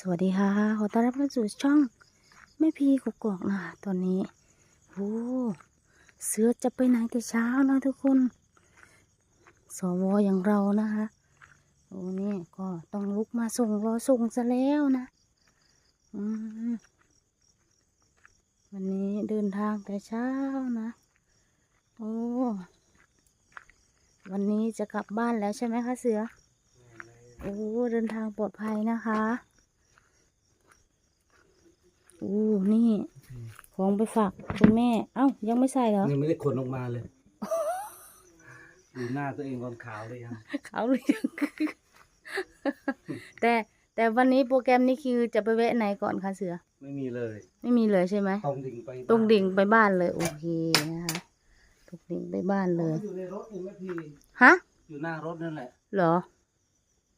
สวัสดีค่ะ ขอต้อนรับเข้าสู่ช่องแม่พีกกอกนะตอนนี้โอ้เสือจะไปไหนแต่เช้านะทุกคน สวอย่างเรานะคะโอ้นี่ก็ต้องลุกมาส่งรอส่งซะแล้วนะวันนี้เดินทางแต่เช้านะ โอ้วันนี้จะกลับบ้านแล้วใช่ไหมคะเสือ โอ้เดินทางปลอดภัยนะคะ อ้นี่ ของไปฝากคุณแม่ เอ้า ยังไม่ใส่เหรอ ยังไม่ได้ขนออกมาเลย ดูหน้าตัวเองก่อนขาวเลยยังเขาหรือยัง แต่แต่วันนี้โปรแกรมนี้คือจะไปแวะไหนก่อนคะเสือ ไม่มีเลย ไม่มีเลยใช่ไหม ตรงดิ่งไปตรงดิ่งไปบ้านเลย โอเคนะคะตรงดิ่งไปบ้านเลย อยู่ในรถนี่แม่พี่ฮะ อยู่หน้ารถนั่นแหละ เหรอ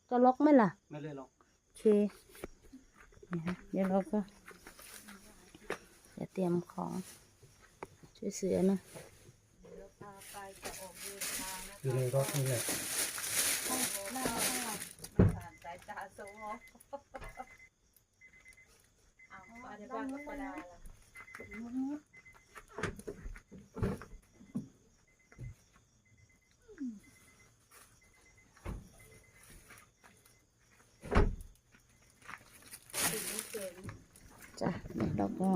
จะล็อกไหมล่ะ ไม่ได้หรอก โอเคนี่ฮะเดี๋ยวเราก็ จะเตรียมของช่วยเสือนะอยู่ในรถนี่แหละจ้ะเนี่ยเราก็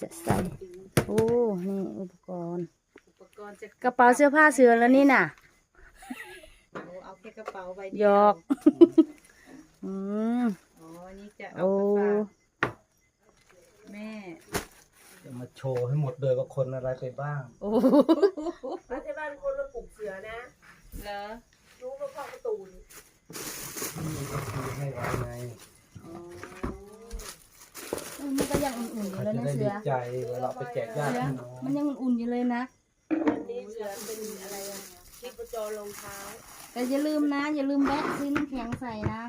จะ ใส่โอ้นี่อุปกรณ์ อุปกรณ์จะกระเป๋าเสื้อผ้าเสือแล้วนี่น่ะ เอาเอาแค่กระเป๋าใบเดีหยอก อืม อ๋ออันนี่จะโอ้เอาไปฝากแม่จะมาโชว์ให้หมดเลยว่าคนอะไรไปบ้าง โอ้รัฐบาลคนละปลูกเสือนะ เหรอรู้ว่าเข้าประตูนี่นี่ก็คือให้ไว้ไง อ๋อ มันก็ยังอุ่นๆอยู่ เขา เลย จะ นะ ได้ เสื ดี อ ใจเวลาไปแจกญาติเสือพี่น้องมันยังอุ่นๆอยู่เลยนะ วันนี้เสือเป็นอะไรอะที่ประจรรองเท้าแต่อย่าลืมนะ อย่าลืมแบะซื้อน้ำแข็งใส่นะ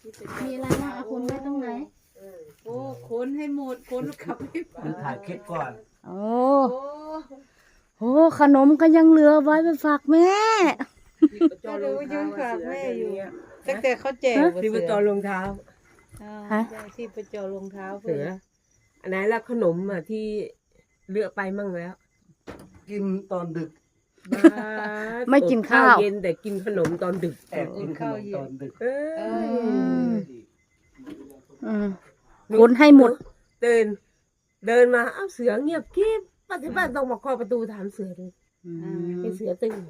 ที่เป็นมีอะไรนะเอาคุณไว้ตรงไหน เออโอ้ค้นให้หมดค้นขับให้หมมันดถ่ายคลิปก่อนโอ้โอ้โหขนมก็ยังเหลือไว้ไปฝากแม่ ที่ประจก็รรอรู้งยัเท้างฝากแม่อยู่เสืเดี๋วนี้ตั้งแต่เขาแจกที่ประจรรองเท้าอ่าฮะได้ที่ประจรรองเท้าเสือ อันไหนละขนมอะที่เลือกไปมั่งแล้วกินตอนดึกบ้าไม่กินข้าว อดเย็นแต่กินขนมตอนดึก แอบกินขนมตอนดึกเอ้เอยออืมคนให้หมด เดิน เดินมาอ้าวเสือเงียบกริบป้าที่บ้านต้องมาเคาะประตูถามเสือเลยอืมให้เสือตื่น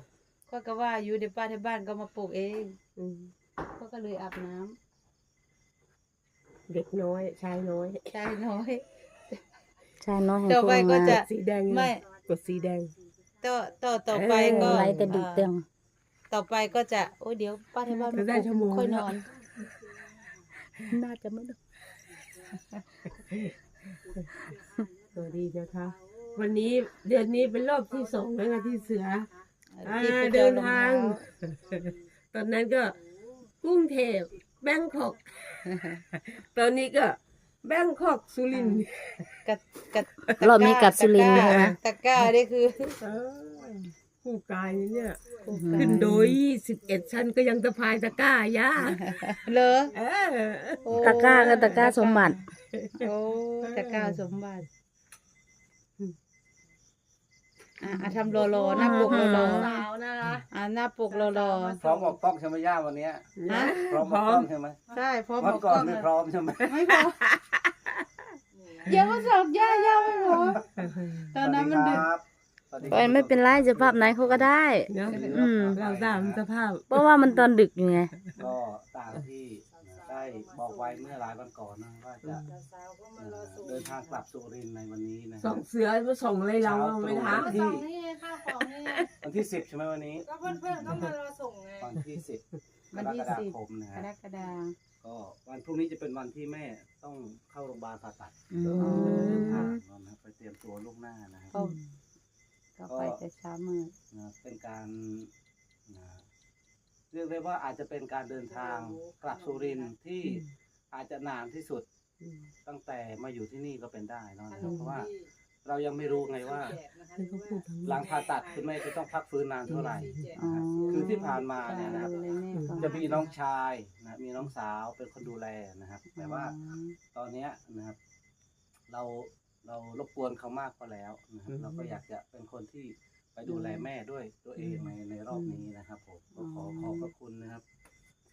ก็ก็ว่าอยู่ในป้านในบ้านก็มาปลูกเองอืมก็ก็เลยอาบน้ำเด็กน้อยชายน้อย ชายน้อย ใช่น้อยแห่งต่อไปก็จะสีแดงอยู่ไม่ กดสีแดง ต่อต่อต่อไปเออก็ไล่แต่ดึกเตียง ต่อไปก็จะโอ้ยเดี๋ยวป้าที่บ้านจะได้ชั่วโมง ค่อยแล้นวอน น่าจะไม่ได้สวัสดีนะคะ วันนี้เดือนนี้เป็นรอบที่สองแล้วนะที่เสืออ่าที่ไปจเดิอนรองทางเท้าตอนนั้นก็กรุงเทพแบงคอก ตอนนี้ก็ แบงคอกสุรินทร์กัดกัดรอบนี้กัดสุรินทร์ตะกใช่ไหมตะกร้านี่คือ เออผู้กายเนี่ย ขึ้นโดยสิบเอ็ดชั้นก็ยังสะพายตะกร้ายาเหรอเออ โอ้ตะกร้าก็ตะกร้าสมบัติ โอ้ตะกร้าสมบัติ อะอะทำรอรอหน้าปกรอรอสาวนะคะอะหน้าปกรอรอพร้อมออกกล้องใช่ไหมย่าวันเนี้ยฮะพร้อมออกกล้องใช่ไหมใช่พร้อมวันบอกก่อนล้องไม่เลยพร้อมใช่ไหมไม่พออย่ามาสอบย่าย่าไม่พอตอนนั้นมันดึกสวัสดีไปไม่เป็นไรจะภาพไหนเขาก็ได้ เนอะอืม เราตามสภาพเพราะว่ามันตอนดึกอยู่ไงก็ตามที่ ได้บอกไว้เมื่อหลายวันก่อนนะว่าจะเดินทางกลับสุรินทร์ในวันนี้นะคส่รัอบงเสือมาส่งอะไรเราเอาไหมคะที่วันที่สิบใช่ไหมวันนี้ก็เพื่อนๆก็มารอส่งไงวันที่สิบวันที่กรกฎาสิบ คมนะกฮะรกฎาคมก็วันพรุ่งนี้จะเป็นวันที่แม่ต้องเข้าโรงพยาบาลผ่าตัดอือ๋อมเดินทางนะครับไปเตรียมตัวล่วงหน้านะครับก็ก็ไปแต่เช้ามืด นะเป็นการนะ เรียกได้ว่าอาจจะเป็นการเดินทางกลับสุรินทร์ที่อาจจะนานที่สุดตั้งแต่มาอยู่ที่นี่ก็เป็นได้เนอะนะครับเพราะว่าเรายังไม่รู้ไงว่าคือเขาพูดทั้งหลังผ่าตัดคุณแม่จะต้องพักฟื้นนานเท่าไหร่อ๋อ คือที่ผ่านมาเนี่ยนะครับเลยแม่ก็จะมีน้องชายนะมีน้องสาวเป็นคนดูแลนะครับ แต่ว่าตอนเนี้ยนะครับ เราเรารบกวนเขามากก็แล้วนะครับ เราก็อยากจะเป็นคนที่ ไปดูแลแม่ด้วยตัวเองในในรอบนี้นะครับผมก็ขอขอบพระคุณนะครับ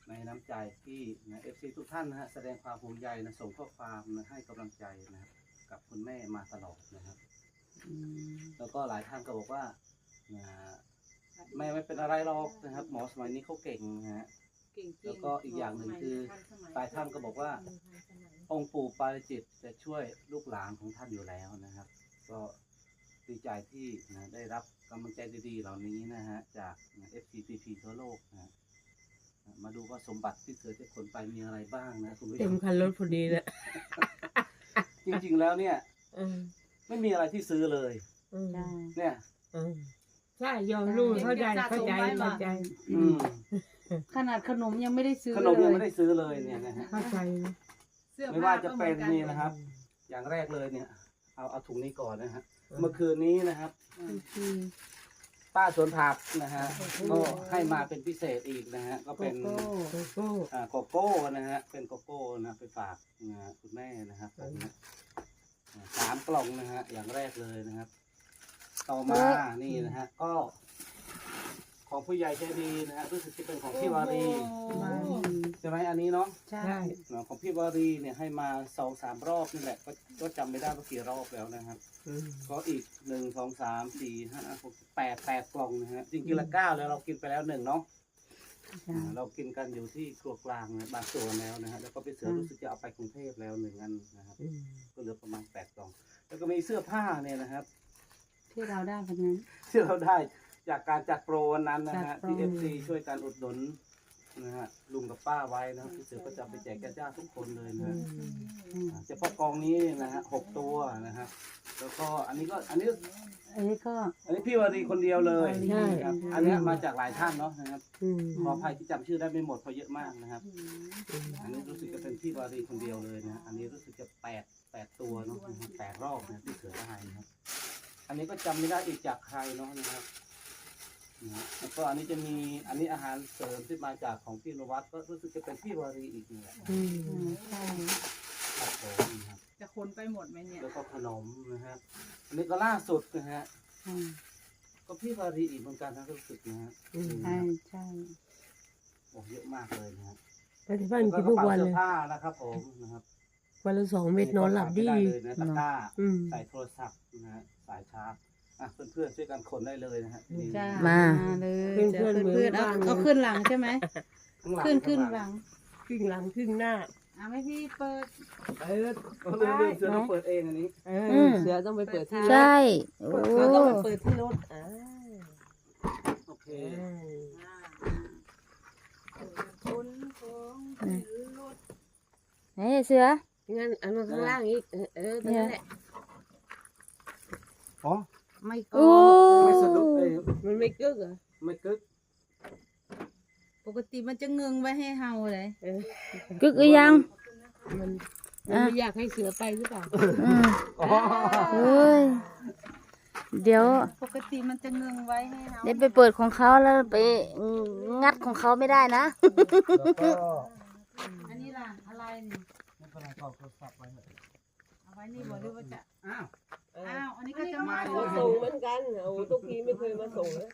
ในน้ำใจที่นะเอฟซีทุกท่านนะฮะแสดงความภูมิใจนะส่งข้อความนะให้กำลังใจนะครับ กับคุณแม่มาตลอดนะครับอืมแล้วก็หลายท่านก็บอกว่านะแม่ไม่เป็นอะไรหรอกนะครับ หมอสมัยนี้เขาเก่งนะฮะแล้วก็อีกอย่างหนึ่งคือหลายท่านก็บอกว่า องค์ปู่ปาริจิตจะช่วยลูกหลานของท่านอยู่แล้วนะครับ ก็ดีใจที่นะได้รับ กำลังใจดีๆเหล่านี้นะฮะ จากเอฟซีพีพีทั่วโลกนะฮะมาดูว่าสมบัติที่เธอจะขนไปมีอะไรบ้างนะคุณผู้ชเต็มมคันรถพอดีเลยจริงๆแล้วเนี่ย อืมไม่มีอะไรที่ซื้อเลย อืมใช่เนี่ย อืมใช่ยอมรู้เข้าใจเข้าใจเข้าใจอืมขนาดขนมยังไม่ได้ซื้อขนมยังไม่เลได้ซื้อเลยเนี่ยนะฮะ เข้าใจนะ เสื้อไม่ผ้าว่าจะก็เหเป็มืนอนกันนี่นะครับ อย่างแรกเลยเนี่ย เอาเอาถุงนี้ก่อนนะฮะเมื่อคืนนี้นะครับอืมป้าสวนผักนะฮะก็ให้มาเป็นพิเศษอีกนะฮะก็เป็นโกโก้อ่าโกโก้นะฮะเป็นโกโก้นะไปฝากนะฮะคุณแม่นะครับผมนะอ่าสามกล่องนะฮะอย่างแรกเลยนะครับ ต่อมานี่นะฮะก็ ของผู้ใหญ่ใจดีนะฮะรู้สึกจะเป็นของพี่วารีโอ้โหใช่ไหมอันนี้เนาะใช่ใช่อ่าของพี่วารีเนี่ยให้มาสองสามรอบนี่แหละก็ก็จำไม่ได้ว่ากี่รอบแล้วนะครับอืมก็อีกหนึ่งสองสามสี่ห้าหกแปดแปดกล่องนะฮะจริงๆละเก้าแล้วเรากินไปแล้วหนึ่งเนาะใช่อ่าเรากินกันอยู่ที่ครัวกลางนะบางส่วนแล้วนะฮะแล้วก็ไปเสือรู้สึกจะเอาไปกรุงเทพแล้วหนึ่งอันนะครับอืมก็เหลือประมาณแปดกล่อง แล้วก็มีเสื้อผ้าเนี่ยนะครับ ที่เราได้วันนั้น ที่เราได้จากการจัดโปรวันนั้นนะฮะจัดโปร ที่เอฟซีช่วยกันอุดหนุน นะฮะลุงกับป้าไว้นะครับที่เสือก็จะไปแจกญาติๆทุกคนเลยนะฮะอืมอ่าเฉพาะกองนี้นะฮะหกตัวนะครับแล้วก็อันนี้ก็อันนี้ อันนี้ก็ อันนี้พี่วารีคนเดียวเลยใช่ครับอันเนี้ยมาจากหลายท่านเนาะนะครับอืมขออภัยที่จำชื่อได้ไม่หมดเพราะเยอะมากนะครับ อันนี้รู้สึกจะเป็นพี่วารีคนเดียวเลยนะอันนี้รู้สึกจะแปดแปดตัวเนาะนะครับแปดรอบนะที่เสือได้นะครับ อันนี้ก็จำไม่ได้อีกจากใครเนาะนะครับ นะฮะแล้วก็อันนี้จะมีอันนี้อาหารเสริมที่มาจากของพี่นวัดก็รู้สึกจะเป็นพี่วารีอีกนี่แหละอืมอืมใช่ครับผมนะครับจะขนไปหมดไหมเนี่ย แล้วก็ขนมนะครับอันนี้ก็ล่าสุดนะฮะอืมก็พี่วารีอีกเหมือนกันนะรู้สึกนะฮะอืมใช่ใช่โอ้เยอะมากเลยนะฮะไปที่บ้านแล้วกินก็ทุกกระเป๋าวันเสื้เลอยผ้านะครับผมนะครับวันละสองเม็ดนอนหลับดีไม่ไเลยนะตะกร้า อืมใส่โทรศัพท์นะฮะสายชาร์จ อะเพื่อนๆช่วยกันขนได้เลยนะฮะนี่จ้ามา เลยเพื่อนๆเพื่อนๆเอาเหมือนบ้านเอาขึ้นหลังใช่ไหมข้างหลังขึ้นขึ้นข้างหลังครึ่งหลังครึ่งหน้าอะไม่พี่เปิด เออเออลืมลืมเสือต้องเปิดเองอันนี้เออือม เสือต้องไปเปิดที่รถใช่ โอ้เสือต้องไปเปิดที่รถอ่าโอเคเออคนของถือรถไหนเสือ งั้นอันนั้นข้างล่างอีกเออเออตรงนั้นแหละอ๋อ ไม่ก็โอ้ไม่สะดุดเอ้ยมันไม่กึกเหรอไม่กึกปกติมันจะเงึงไว้ให้เฮาเลยเออกึกหรือยัง มันมันไม่อยากให้เสือไปหรือเปล่าอืมอ๋อเฮ้ย เดี๋ยว ปกติมันจะเงึงไว้ให้เฮาเดี๋ยวไปเปิดของเขาแล้วไปงัดของเขาไม่ได้นะ แล้วก็อันนี้ล่ะอะไรนี่ไม่เป็นไรก็โทรศัพท์ไว้เลยเอาไว้นี่บอกหรือว่าจะอ้าว อ้าวอันนี้ก็จะ มามาส่งเหมือนกันโอ้ตุกกี้ไม่เคยมาส่งเลย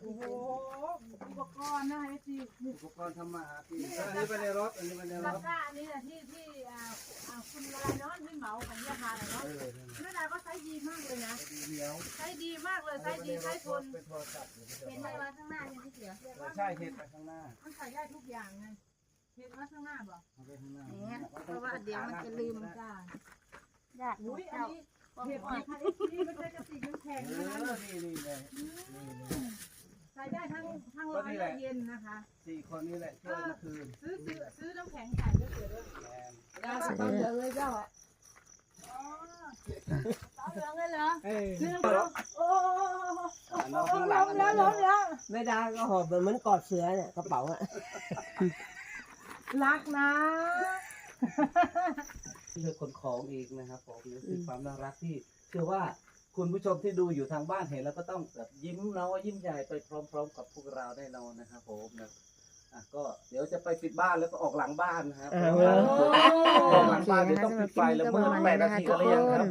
โอ้โหอุปกรณ์นะคะที่อุปกรณ์ทำมาหากินอันนี้ไปในรถอันนี้ไปในรตะถกร้าอันนี้แหละที่ที่อ่าอ่าคุณอะไรเนาะที่เหมาของยาพาเนาะเออนั่นน่ะเมื่อดาก็ใช้ดีมากเลยนะเดี๋ยวใช้ดีมากเลยใช้ดีใช้ทนเป็นโทรศัพท์อยู่เห็นไหมว่าข้างหน้ายังไม่เสียใช่เห็นไปข้างหน้ามันใส่ได้ทุกอย่างไงเห็นว่าข้างหน้าบอกเอาไปข้างหน้าเนี่ยเพราะว่าเดี๋ยวมันจะลืมจ้าญาติอุ้ยอันนี้ เห็นไหมคะนี่ไม่ใช่กระติกน้ำแข็งเอนะอนี่นี่เลยนี่เลยใส่ได้ทั้งทั้งร้อนและ เย็นนะคะ สี่คนนี้แหละช่วยเมื่อคืนซื้อซื้อซื้อน้ำแข็งใส่ก็เสียด้วยแมนยาสเหลืองเลยเจ้าอะอ๋อเอาเหลืองเลยเหรอเออซื้อน้ำแข็งโอ้อันนั้นข้างหลังอันนั้นล้มแล้วแม่ดาก็หอบเหมือนกอดเสือเนี่ยกระเป๋าอะรักนะ ช่วยขนของอีกนะครับผมนี่คือความน่ารักที่เชื่อว่าคุณผู้ชมที่ดูอยู่ทางบ้านเห็นแล้วก็ต้องแบบยิ้มน้อยยิ้มใหญ่ไปพร้อม ๆ กับพวกเราแน่นอนนะครับผมนะอะก็เดี๋ยวจะไปปิดบ้านแล้วก็ออกหลังบ้านนะครับเพราะว่าออกหลังบ้านเดี๋ยวต้องปิดไฟแล้วมืดแปดนาทีก็เลยยังครับ